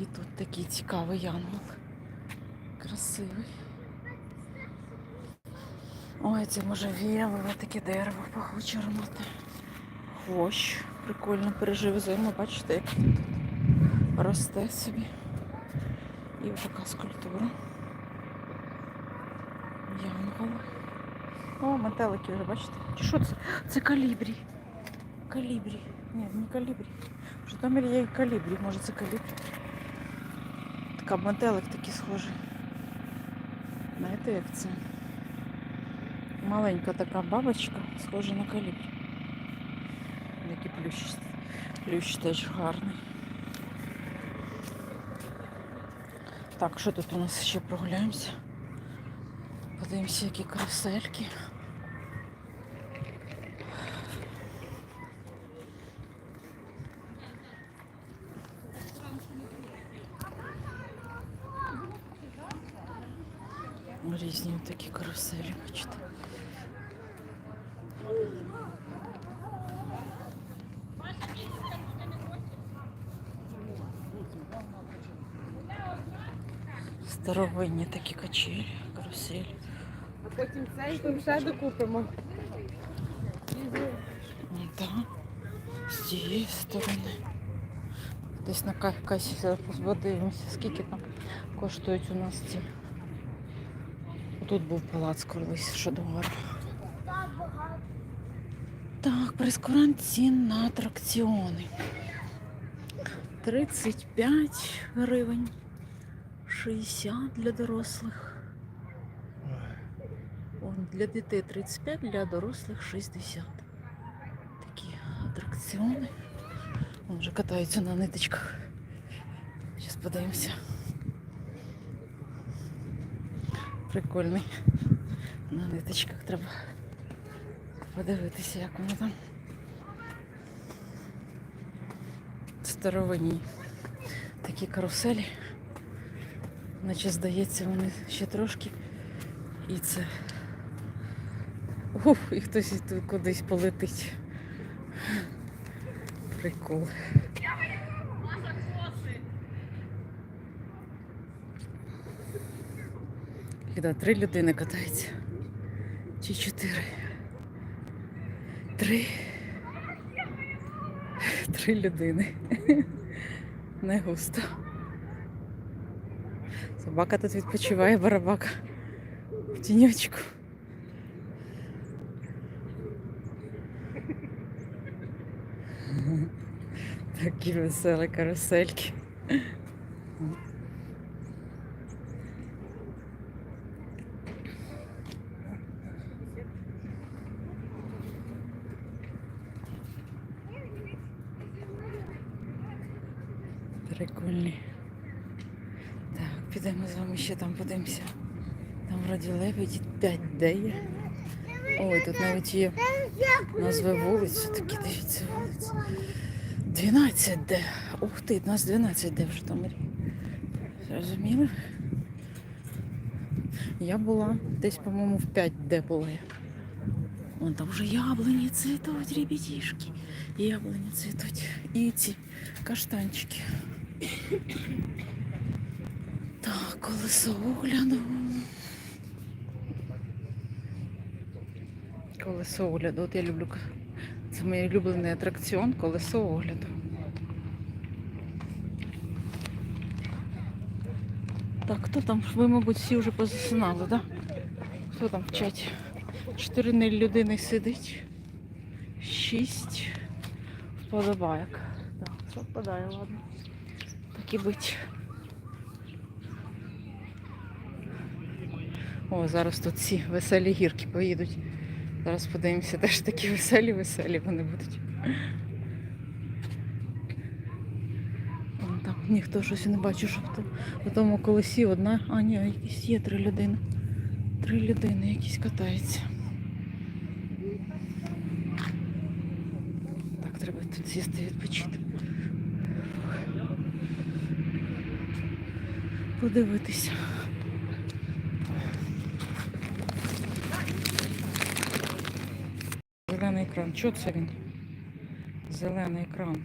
І тут такий цікавий янгол. Красивий. Ой, це може віялове таке дерево пахуче ароматне. Хвощ. Прикольно пережив зиму, бачите, як він тут росте собі. І така скульптура. Янгол. О, метелики вже, бачите? Чи що це? Це калібрі. Калібрі. Ні, не калібрі. В Житомирі є і калібрі, може це калібрі. Така метелик такий схожий. Знаєте, як це? Маленька така бабочка, схожа на калібрі. Який плющ. Плющ теж гарний. Так, що тут у нас ще прогуляємося? Подивимося, які карусельки. Різні такі каруселі, бачите. Старовинні такі качелі, каруселі. А потім цей то все докупимо. Ну, Так, з цієї сторони. Десь на ка- касі зараз подивимося, скільки там коштують у нас ці. Тут був палац колись Шадугар. Так, прескурант на атракціони. 35 гривень. 60 для дорослих. Для дітей 35, для дорослих 60. Такі атракціони. Вон вже катаються на ниточках. Зараз подивимося. Прикольний. На ниточках треба подивитися, як воно там. Старовинні такі каруселі. Наче здається, вони ще трошки. І це. Ух, і хтось тут кудись полетить. Прикол. Да, три людини катаються. Чи чотири. Три. Три людини. Не густо. Собака тут відпочиває, барабака. В тіньочку. Такі веселі карусельки. Прикольні. Так, підемо з вами ще там подивимося. Там вроді лебеді 5D є. Ой, тут навіть є назви вулиць, такі дивіться вулиці. 12D. Ух ти, нас 12D в Житомирі. Зрозуміли? Я була десь, по-моєму, в 5D була я. Вон там вже яблуні цвітуть, ребятішки. Яблуні цвітуть. І ці каштанчики. Так, колесо огляду. Колесо огляду. От я люблю. Це мій улюблений атракціон колесо огляду. Так, хто там? Ви, мабуть, всі вже позасинали, так? Да? Хто там в чаті? Чотири людини сидить. Шість вподобайок. Так, все ладно. Так і бить. О, зараз тут ці веселі гірки поїдуть. Зараз подивимося, теж такі веселі, веселі вони будуть. Там ніхто щось не щоб там у тому колесі одна. А, ні, якісь є три людини. Три людини якісь катаються. Так, треба тут сісти відпочити. Подивитися. Зелений екран. Чого це він? Зелений екран.